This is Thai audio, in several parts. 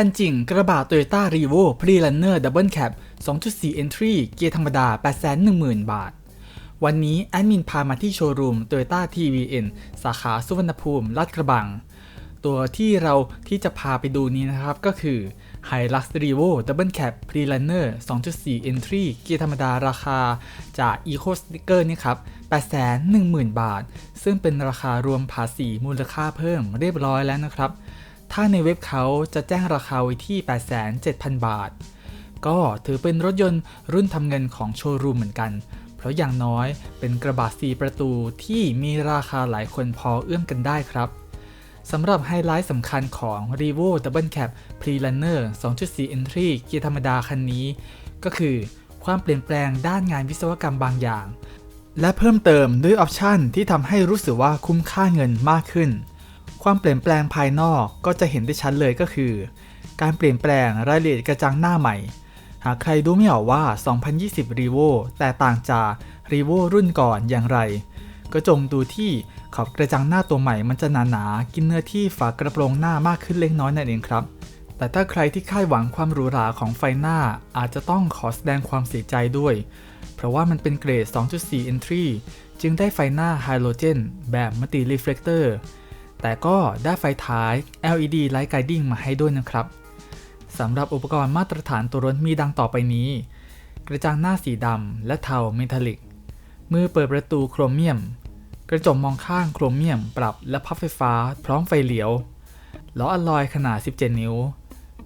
คันจริงกระบะ Toyota r e v o Pre-Runner Double Cab 2.4 Entry เกียร์ธรรมดา 810,000 บาท วันนี้แอดมินพามาที่โชว์รูม Toyota TVN สาขาสุวรรณภูมิลาดกระบัง ตัวที่เราที่จะพาไปดูนี้นะครับก็คือ Hilux Revo Double Cab Pre-Runner 2.4 Entry เกียร์ธรรมดาราคาจาก Eco Sticker นี่ครับ 810,000 บาท ซึ่งเป็นราคารวมภาษีมูลค่าเพิ่มเรียบร้อยแล้วนะครับ ถ้าในเว็บเขาจะแจ้งราคาไว้ที่ 8,700 บาท ก็ถือเป็นรถยนต์รุ่นทำเงินของโชว์รูมเหมือนกัน เพราะอย่างน้อยเป็นกระบะสีประตูที่มีราคาหลายคนพอเอื้อมกันได้ครับสำหรับไฮไลท์สำคัญของ r e v o Double Cab Pre-Runner 2.4 Entry เกียร์ธรรมดาคันนี้ ก็คือความเปลี่ยนแปลงด้านงานวิศวกรรมบางอย่าง และเพิ่มเติมด้วยออปชันที่ทำให้รู้สึกว่าคุ้มค่าเงินมากขึ้น ความเปลี่ยนแปลงภายนอกก็จะเห็นได้ชัดเลยก็คือ การเปลี่ยนแปลงรายละเอียดกระจังหน้าใหม่ หากใครดูไม่ออกว่า 2020 r e v o แต่ต่างจาก r e v o รุ่นก่อนอย่างไร ก็จงดูที่ขอบกระจังหน้าตัวใหม่มันจะหนาๆกินเนื้อที่ฝากระโปรงหน้ามากขึ้นเล็กน้อยนั่นเองครับ แต่ถ้าใครที่คาดหวังความหรูหราของไฟหน้าอาจจะต้องขอแสดงความเสียใจด้วย เพราะว่ามันเป็นเกรด 2.4 Entry จึงได้ไฟหน้าไฮโลเจนแบบมัลติรีเฟลคเตอร์ แต่ก็ได้ไฟท้าย LED Light Guiding มาให้ด้วยนะครับสำหรับอุปกรณ์มาตรฐานตัวรถมีดังต่อไปนี้ กระจังหน้าสีดำและเทาเมทัลลิก มือเปิดประตูโครเมียม กระจกมองข้างโครเมียมปรับและพับไฟฟ้า พร้อมไฟเหลียว ล้ออลลอยขนาด 17 นิ้ว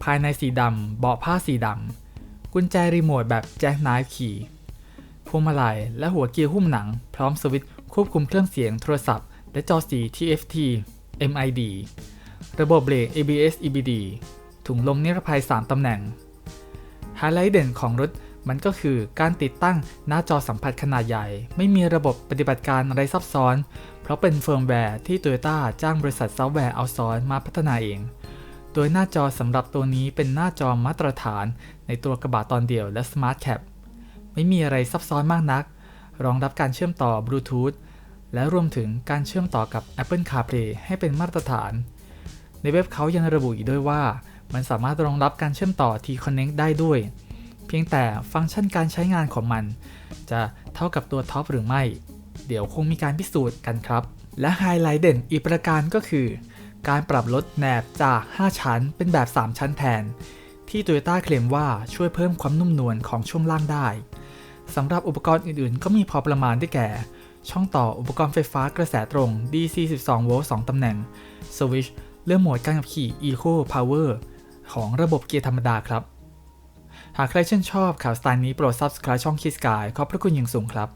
ภายในสีดำเบาะผ้าสีดำ กุญแจรีโมทแบบแจ็คไนฟ์ขี่พวงมาลัยและหัวเกียร์หุ้มหนัง พร้อมสวิตช์ควบคุมเครื่องเสียงโทรศัพท์ และจอสี TFT MID ระบบเบรก ABS EBD ถุงลมนิรภัย 3 ตำแหน่ง ไฮไลท์เด่นของรถมันก็คือการติดตั้งหน้าจอสัมผัสขนาดใหญ่ ไม่มีระบบปฏิบัติการอะไรซับซ้อน เพราะเป็นเฟิร์มแวร์ที่ Toyota จ้างบริษัทซอฟต์แวร์เอาซอร์มาพัฒนาเอง โดยหน้าจอสำหรับตัวนี้เป็นหน้าจอมาตรฐานในตัวกระบะตอนเดียวและ Smart Cap ไม่มีอะไรซับซ้อนมากนัก รองรับการเชื่อมต่อบลูทูธ และรวมถึงการเชื่อมต่อกับ Apple CarPlay ให้เป็นมาตรฐาน ในเว็บเขายังระบุอีกด้วยว่า มันสามารถรองรับการเชื่อมต่อ T-Connect ได้ด้วย เพียงแต่ฟังก์ชันการใช้งานของมัน จะเท่ากับตัวท็อปหรือไม่ เดี๋ยวคงมีการพิสูจน์กันครับ และไฮไลท์เด่นอีกประการก็คือ การปรับลดแหนบจาก 5 ชั้นเป็นแบบ 3 ชั้นแทน ที่ Toyota เคลมว่าช่วยเพิ่มความนุ่มนวลของช่วงล่างได้สำหรับอุปกรณ์อื่นๆ ก็มีพอประมาณได้แก่ ช่องต่ออุปกรณ์ไฟฟ้ากระแสตรง DC 12 โวลต์ 2 ตำแหน่ง สวิชเลือกโหมดการขับขี่ Eco Power ของระบบเกียร์ธรรมดาครับ หากใครชื่นชอบข่าวสไตล์นี้โปรด Subscribe ช่อง Kiss Sky ขอบพระคุณอย่างสูงครับ